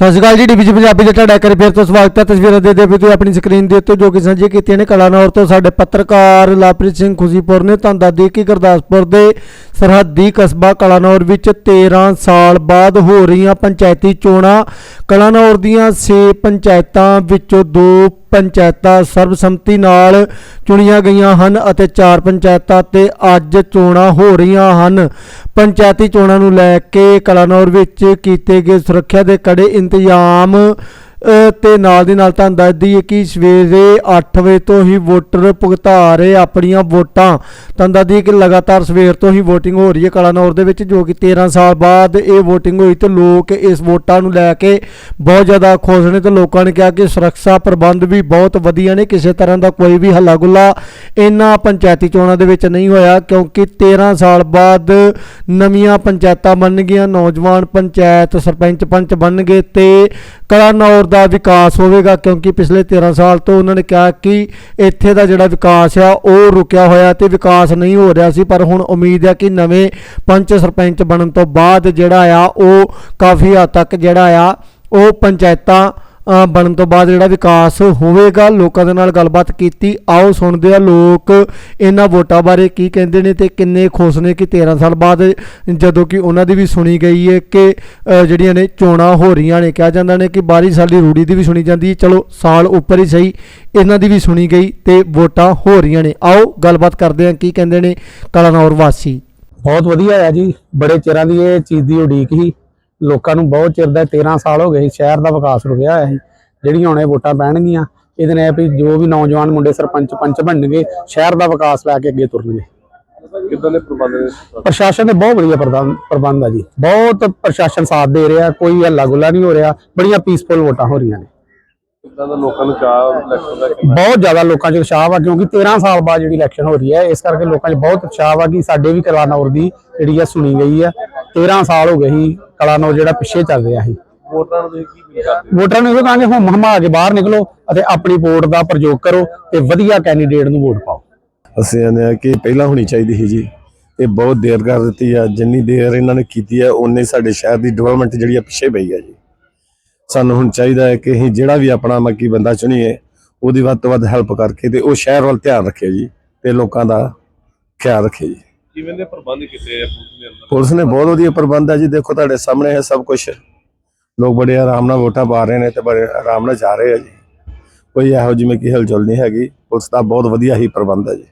ਸਤਿ ਸ਼੍ਰੀ ਅਕਾਲ ਜੀ ਡੀਬੀਜੀ ਪੰਜਾਬੀ ਦੇ ਤੁਹਾਡਾ ਇੱਕ ਫਿਰ ਤੋਂ ਸਵਾਗਤ ਹੈ। ਤਸਵੀਰਾਂ ਦੇ ਦੇ ਵੀ ਤੁਸੀਂ ਆਪਣੀ ਸਕਰੀਨ ਦੇ ਉੱਤੇ ਜੋ ਕਿ ਸਾਂਝੇ ਕੀਤੀਆਂ ਨੇ ਕਲਾਨੌਰ ਤੋਂ ਸਾਡੇ ਪੱਤਰਕਾਰ ਲਾਪ੍ਰੀਤ ਸਿੰਘ ਖੁਸ਼ੀਪੁਰ ਨੇ ਤੁਹਾਨੂੰ ਦੱਸਦੀ ਕਿ ਗੁਰਦਾਸਪੁਰ ਦੇ ਸਰਹੱਦੀ ਕਸਬਾ ਕਲਾਨੌਰ ਵਿੱਚ 13 ਸਾਲ ਬਾਅਦ ਹੋ ਰਹੀਆਂ ਪੰਚਾਇਤੀ ਚੋਣਾਂ। ਕਲਾਨੌਰ ਦੀਆਂ 6 ਪੰਚਾਇਤਾਂ ਵਿੱਚੋਂ ਦੋ ਪੰਚਾਇਤਾਂ ਸਰਬਸੰਮਤੀ ਨਾਲ ਚੁਣੀਆਂ ਗਈਆਂ ਹਨ ਅਤੇ ਚਾਰ ਪੰਚਾਇਤਾਂ ਤੇ ਅੱਜ ਚੋਣਾਂ ਹੋ ਰਹੀਆਂ ਹਨ। ਪੰਚਾਇਤੀ ਚੋਣਾਂ ਨੂੰ ਲੈ ਕੇ ਕਲਾਨੌਰ ਵਿੱਚ ਕੀਤੇ ਗਏ ਸੁਰੱਖਿਆ ਦੇ ਕੜੇ ਇੰਤਜ਼ਾਮ ਤੇ ਨਾਲ ਦੀ ਨਾਲ ਤੁਹਾਨੂੰ ਦੱਸ ਦਈਏ ਕਿ ਸਵੇਰੇ 8 ਵਜੇ ਤੋਂ ਹੀ ਵੋਟਰ ਭੁਗਤਾ ਰਹੇ ਆਪਣੀਆਂ ਵੋਟਾਂ। ਤੁਹਾਨੂੰ ਦੱਸ ਦਈਏ ਕਿ ਲਗਾਤਾਰ ਸਵੇਰ ਤੋਂ ਹੀ VOTING ਹੋ ਰਹੀ ਹੈ ਕਲਾਨੌਰ ਦੇ ਵਿੱਚ, ਜੋ ਕਿ 13 ਸਾਲ ਬਾਅਦ ਇਹ VOTING ਹੋਈ ਤੇ ਲੋਕ ਇਸ ਵੋਟਾਂ ਨੂੰ ਲੈ ਕੇ ਬਹੁਤ ਜ਼ਿਆਦਾ ਖੁਸ਼ ਨੇ ਤੇ ਲੋਕਾਂ ਨੇ ਕਿਹਾ ਕਿ ਸੁਰੱਖਿਆ ਪ੍ਰਬੰਧ ਵੀ ਬਹੁਤ ਵਧੀਆ ਨੇ, ਕਿਸੇ ਤਰ੍ਹਾਂ ਦਾ ਕੋਈ ਵੀ ਹੱਲਾ ਗੁੱਲਾ ਇਹਨਾਂ ਪੰਚਾਇਤੀ ਚੋਣਾਂ ਦੇ ਵਿੱਚ ਨਹੀਂ ਹੋਇਆ, ਕਿਉਂਕਿ 13 ਸਾਲ ਬਾਅਦ ਨਵੀਆਂ ਪੰਚਾਇਤਾਂ ਬਣਨਗੀਆਂ ਨੌਜਵਾਨ ਪੰਚਾਇਤ ਸਰਪੰਚ ਪੰਚ ਬਣ ਗਏ ਤੇ ਕਲਾਨੌਰ ਦਾ ਵਿਕਾਸ ਹੋਵੇਗਾ ਕਿਉਂਕਿ ਪਿਛਲੇ 13 ਸਾਲ ਤੋਂ ਉਹਨਾਂ ਨੇ ਕਿਹਾ ਕਿ ਇੱਥੇ ਦਾ ਜਿਹੜਾ ਵਿਕਾਸ ਆ, ਉਹ ਰੁਕਿਆ ਹੋਇਆ ਤੇ ਵਿਕਾਸ ਨਹੀਂ ਹੋ ਰਿਹਾ ਸੀ, ਪਰ ਹੁਣ ਉਮੀਦ ਹੈ ਕਿ ਨਵੇਂ ਪੰਚ ਸਰਪੰਚ ਬਣਨ ਤੋਂ ਬਾਅਦ ਜਿਹੜਾ ਆ, ਉਹ ਕਾਫੀ ਹੱਦ ਤੱਕ ਜਿਹੜਾ ਆ, ਉਹ ਪੰਚਾਇਤਾਂ ਬਣਨ ਤੋਂ ਬਾਅਦ ਜਿਹੜਾ ਵਿਕਾਸ ਹੋਵੇਗਾ, ਲੋਕਾਂ ਦੇ ਨਾਲ ਗੱਲਬਾਤ ਕੀਤੀ। ਆਓ ਸੁਣਦੇ ਆ ਲੋਕ ਇਹਨਾਂ ਵੋਟਾਂ ਬਾਰੇ ਕੀ ਕਹਿੰਦੇ ਨੇ ਤੇ ਕਿੰਨੇ ਖੁਸ਼ ਨੇ ਕਿ 13 ਸਾਲ ਬਾਅਦ ਜਦੋਂ ਕਿ ਉਹਨਾਂ ਦੀ ਵੀ ਸੁਣੀ ਗਈ ਹੈ ਕਿ ਜਿਹੜੀਆਂ ਨੇ ਚੋਣਾਂ ਹੋ ਰਹੀਆਂ ਨੇ, ਕਿਹਾ ਜਾਂਦਾ ਨੇ ਕਿ ਬਾਰੀ ਸਾਲੀ ਰੂੜੀ ਦੀ ਵੀ ਸੁਣੀ ਜਾਂਦੀ ਹੈ। ਚਲੋ, ਸਾਲ ਉੱਪਰ ਹੀ ਸਹੀ, ਇਹਨਾਂ ਦੀ ਵੀ ਸੁਣੀ ਗਈ ਤੇ ਵੋਟਾਂ ਹੋ ਰਹੀਆਂ ਨੇ। ਆਓ ਗੱਲਬਾਤ ਕਰਦੇ ਆ ਕੀ ਕਹਿੰਦੇ ਨੇ ਕਲਾਨੌਰ ਵਾਸੀ। ਬਹੁਤ ਵਧੀਆ ਹੈ ਜੀ, ਬੜੇ ਚਿਰਾਂ ਦੀ ਇਹ ਚੀਜ਼ ਦੀ ਉਡੀਕ ਹੀ। ਲੋਕਾਂ ਨੂੰ ਬਹੁਤ ਚਿਰ ਦਾ 13 ਸਾਲ ਹੋ ਗਏ ਸ਼ਹਿਰ ਦਾ ਵਿਕਾਸ ਰੁਕਿਆ ਹੋਇਆ ਸੀ। ਜਿਹੜੀਆਂ ਹੁਣ ਇਹ ਵੋਟਾਂ ਪੈਣਗੀਆਂ ਇਹਦੇ ਨਾਲ ਵੀ ਜੋ ਵੀ ਨੌਜਵਾਨ ਮੁੰਡੇ ਸਰਪੰਚ ਪੰਚ ਬਣਨਗੇ ਸ਼ਹਿਰ ਦਾ ਵਿਕਾਸ ਲੈ ਕੇ ਅੱਗੇ ਤੁਰਨਗੇ। ਕਿੱਦਾਂ ਦੇ ਪ੍ਰਬੰਧ ਨੇ? ਪ੍ਰਸ਼ਾਸਨ ਦੇ ਬਹੁਤ ਵਧੀਆ ਪ੍ਰਬੰਧ ਆ ਜੀ। ਬਹੁਤ ਪ੍ਰਸ਼ਾਸਨ ਸਾਥ ਦੇ ਰਿਹਾ ਕੋਈ ਹੱਲਾ ਗੁੱਲਾ ਨਹੀਂ ਹੋ ਰਿਹਾ ਬੜੀਆਂ ਪੀਸਫੁਲ ਵੋਟਾਂ ਹੋ ਰਹੀਆਂ ਨੇ। ਕਿੱਦਾਂ ਦਾ ਲੋਕਾਂ ਨੂੰ ਚਾਹ ਇਲੈਕਸ਼ਨ ਦਾ ਕਿੰਨਾ ਬਹੁਤ ਜ਼ਿਆਦਾ ਲੋਕਾਂ 'ਚ ਉਤਸ਼ਾਹ ਵਾ ਕਿਉਂਕਿ 13 ਸਾਲ ਬਾਅਦ ਜਿਹੜੀ ਇਲੈਕਸ਼ਨ ਹੋ ਰਹੀ ਹੈ ਇਸ ਕਰਕੇ ਲੋਕਾਂ 'ਚ ਬਹੁਤ ਉਤਸ਼ਾਹ ਵਾ ਕਿ ਸਾਡੇ ਵੀ ਕਲਾਨੌਰ ਦੀ ਜਿਹੜੀ ਆ ਸੁਣੀ ਗਈ ਆ। 13 ਸਾਲ ਹੋ ਗਏ ਸੀ ਕਲਾਨੌਰ ਜਿਹੜਾ ਪਿੱਛੇ ਚੱਲ ਰਿਹਾ ਸੀ। ਵੋਟਰਾਂ ਨੂੰ ਤੁਸੀਂ ਕੀ ਕਰਦੇ ਵੋਟਰਾਂ ਨੂੰ ਇਹ ਕਹਾਂਗੇ ਹਮ ਹਮਾ ਕੇ ਬਾਹਰ ਨਿਕਲੋ ਅਤੇ ਆਪਣੀ ਵੋਟ ਦਾ ਪ੍ਰਯੋਗ ਕਰੋ ਤੇ ਵਧੀਆ ਕੈਂਡੀਡੇਟ ਨੂੰ ਵੋਟ ਪਾਓ। ਅਸੀਂ ਕਹਿੰਦੇ ਆ ਕਿ ਪਹਿਲਾਂ ਹੋਣੀ ਚਾਹੀਦੀ ਸੀ ਜੀ। ਇਹ ਬਹੁਤ ਦੇਰ ਕਰ ਦਿੱਤੀ ਆ। ਜਿੰਨੀ ਦੇਰ ਇਹਨਾਂ ਨੇ ਕੀਤੀ ਹੈ ਉਨੇ ਸਾਡੇ ਸ਼ਹਿਰ ਦੀ ਡਿਵੈਲਪਮੈਂਟ ਜਿਹੜੀ ਆ ਪਿੱਛੇ ਪਈ ਆ ਜੀ। ਸਾਨੂੰ ਹੁਣ ਚਾਹੀਦਾ ਹੈ ਕਿ ਅਸੀਂ ਜਿਹੜਾ ਵੀ ਆਪਣਾ ਮੱਕੀ ਬੰਦਾ ਚੁਣੀਏ ਉਹਦੀ ਵੱਧ ਤੋਂ ਵੱਧ ਹੈਲਪ ਕਰਕੇ ਤੇ ਉਹ ਸ਼ਹਿਰ ਵੱਲ ਧਿਆਨ ਰੱਖੇ ਜੀ ਤੇ ਲੋਕਾਂ ਦਾ ਖਿਆਲ ਰੱਖੇ ਜੀ। ਕਿਵੇਂ ਦੇ ਪ੍ਰਬੰਧ ਕੀਤੇ ਆ ਪੁਲਿਸ ਦੇ ਅੰਦਰ? ਪੁਲਿਸ ਨੇ ਬਹੁਤ ਵਧੀਆ ਪ੍ਰਬੰਧ ਹੈ ਜੀ। ਦੇਖੋ ਤੁਹਾਡੇ ਸਾਹਮਣੇ ਹੈ ਸਭ ਕੁਝ ਲੋਕ ਬੜੇ ਆਰਾਮ ਨਾਲ ਵੋਟਾਂ ਪਾ ਰਹੇ ਨੇ ਤੇ ਬੜੇ ਆਰਾਮ ਨਾਲ ਜਾ ਰਹੇ ਆ ਜੀ। ਕੋਈ ਇਹੋ ਜਿਹੀ ਮੈਂ ਕਿ ਹਲਚਲ ਨਹੀਂ ਹੈਗੀ। ਪੁਲਿਸ ਦਾ ਬਹੁਤ ਵਧੀਆ ਹੀ ਪ੍ਰਬੰਧ ਹੈ ਜੀ।